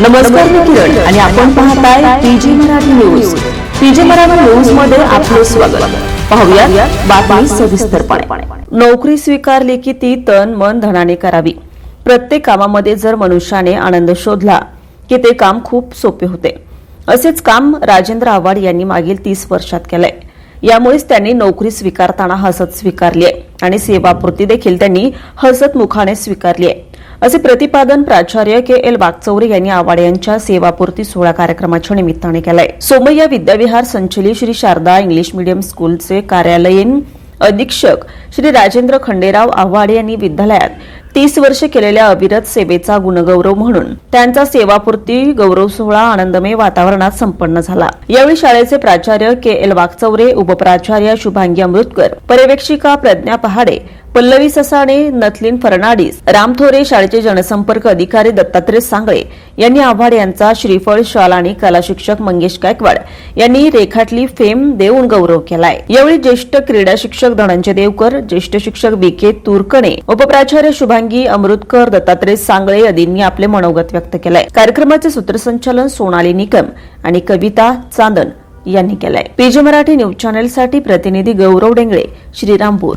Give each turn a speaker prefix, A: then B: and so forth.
A: नमस्कार मी किरण आणि आपण पाहताय PG Marathi news. PG Marathi न्यूजमध्ये आपले स्वागत. पाहूया बातमी सविस्तरपणे. नोकरी स्वीकारली की ती तन मन धनाने करावी. प्रत्येक कामामध्ये जर मनुष्याने आनंद शोधला की ते काम खूप सोपे होते. असेच काम राजेंद्र आव्हाड यांनी मागील तीस वर्षात केलंय. यामुळेच त्यांनी नोकरी स्वीकारताना हसत स्वीकारली आहे आणि सेवापूर्ती देखील त्यांनी हसत मुखाने स्वीकारली आहे असे प्रतिपादन प्राचार्य के एल वागचौरे यांनी आव्हाड यांच्या सेवापूर्ती सोहळा कार्यक्रमाच्या निमित्ताने केलंय. सोमय्या विद्याविहार संचलित श्री शारदा इंग्लिश मीडियम स्कूलचे कार्यालयीन अधीक्षक श्री राजेंद्र खंडेराव आव्हाड यांनी विद्यालयात तीस वर्ष केलेल्या अविरत सेवेचा गुणगौरव म्हणून त्यांचा सेवापूर्ती गौरव सोहळा आनंदमय वातावरणात संपन्न झाला. यावेळी शाळेचे प्राचार्य के एल वागचौरे उपप्राचार्य शुभांगी अमृतकर पर्यवेक्षिका प्रज्ञा पहाडे पल्लवी ससाणे नथलीन फर्नाडीस राम रामथोरे शाळेचे जनसंपर्क अधिकारी दत्तात्रय सांगळे यांनी आव्हाड यांचा श्रीफळ शाल आणि कला शिक्षक मंगेश गायकवाड यांनी रेखाटली फेम देऊन गौरव केलाय. यावेळी ज्येष्ठ क्रीडा शिक्षक धनंजय देवकर ज्येष्ठ शिक्षक बी के तुरकणे उपप्राचार्य शुभांगी अमृतकर दत्तात्रय सांगळे आदींनी आपले मनोगत व्यक्त केलंय. कार्यक्रमाचे सूत्रसंचालन सोनाली निकम आणि कविता चांदन यांनी केलंय. पीजी मराठी न्यूज चॅनेलसाठी प्रतिनिधी गौरव डेंगळे श्रीरामपूर.